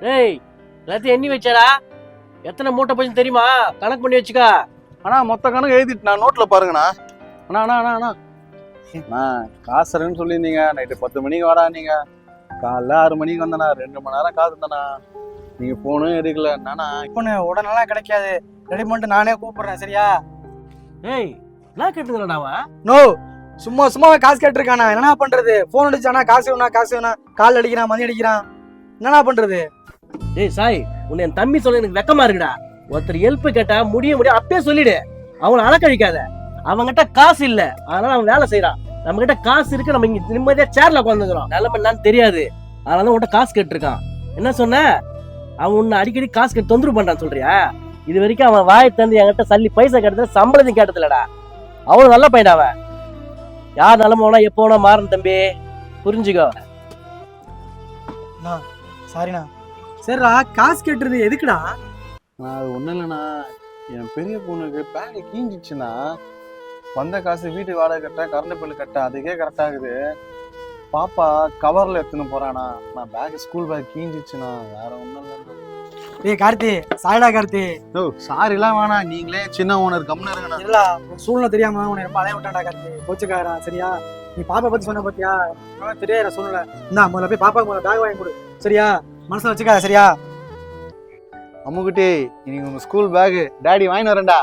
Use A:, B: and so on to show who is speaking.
A: டேய் எல்லாத்தையும் எண்ணி வச்சாடா? எத்தனை மூட்டை போச்சு தெரியுமா? கணக்கு பண்ணி வச்சுக்கா.
B: அண்ணா மொத்த கணக்கு எழுதிட்டு நான் நோட்ல பாருங்கண்ணா. அண்ணா அண்ணா அண்ணா அண்ணா. அண்ணா காசு தரேன்னு சொல்லியிருந்தீங்க. நைட்டு பத்து மணிக்கு வாடா நீங்க. காலைல ஆறு மணிக்கு வந்தண்ணா. ரெண்டு மணி நேரம் காசு தந்தண்ணா. நீங்க போனும் எடுக்கல. என்னண்ணா
C: பொண்ணு உடனெல்லாம் கிடைக்காது. ரெடி பண்ணிட்டு நானே கூப்பிடுறேன் சரியா?
A: ஏய் என்ன அவன்?
C: நோ சும்மா சும்மா காசு கேட்டிருக்கானா? என்னடா பண்றது? போன் அடிச்சானா? காசு வேணா காசு வேணா கால் அடிக்கிறான் மணி அடிக்கிறான். என்னடா பண்றது?
A: டேய் சாய் உன்னை என் தம்பி சொல்ல எனக்கு வெக்கமா இருக்குடா. ஒருத்தர் ஹெல்ப் கேட்டா முடிய முடியும் அப்பயே சொல்லிடு. அவனை அலக்கழிக்காத அவன்கிட்ட காசு இல்ல. அதனால அவன் வேலை செய்யறான் நம்ம கிட்ட காசு இருக்கு நம்ம இங்க நிம்மதியா சேர்ல உட்காந்துக்கிறோம் நிலம என்னன்னு தெரியாது. அதனால தான் உன்கிட்ட காசு கேட்டிருக்கான். என்ன சொன்ன? அவன் உன்னை அடிக்கடி காசு கேட்டு தொந்தரவு பண்றான் சொல்றியா? இது வரைக்கும் அவன் வாயை தந்து என்கிட்ட சல்லி பைசா கேட்டதுல சம்பளத்தையும் கேட்டதில்லடா. அவனும் நல்ல பையன் அவன். யார் நிலம போனா எப்போ வேணா மாறணும் தம்பி. புரிஞ்சுக்கோ.
C: சாரிண்ணா சரிடா காசு கேட்டுறது எதுக்குடா?
B: நான் அது ஒன்றும் இல்லைண்ணா. என் பெரிய பொண்ணுக்கு பேக் கீஞ்சிச்சுண்ணா வந்த காசு வீட்டு வாடகை கட்ட கரண்ட் பில்லு கட்ட அதுக்கே கரெக்டாகுது பாப்பா கவரில் எடுத்துன்னு போறானா நான் பேக் ஸ்கூல் பேக் கீஞ்சிச்சுண்ணா வேற ஒன்றும் இல்லைண்ணா.
C: ஏய் கார்த்தி சாரிடா கார்த்தி.
B: ஓ சாரிலாம் வேணாம். நீங்களே சின்ன ஓனர் கம்முன்னு இருங்கண்ணா.
C: இல்லடா உன் சூழ்நிலை தெரியாம உன்னை ரொம்ப அலைய விட்டான்டா கார்த்தி. கோச்சுக்காரா சரியா? நீ பாப்பா பத்தி சொன்ன பாத்தியா? தெரியாத சூழ்நிலை. இந்தா முதல்ல போய் பாப்பாக்கு முதல்ல பேக் வாங்கி கொடு. சரியா? மனசுல வச்சுக்காத சரியா?
B: அம்முக்குட்டி இன்னைக்கு உங்க ஸ்கூல் பேக் டாடி வாங்கிட்டு வரேன்டா.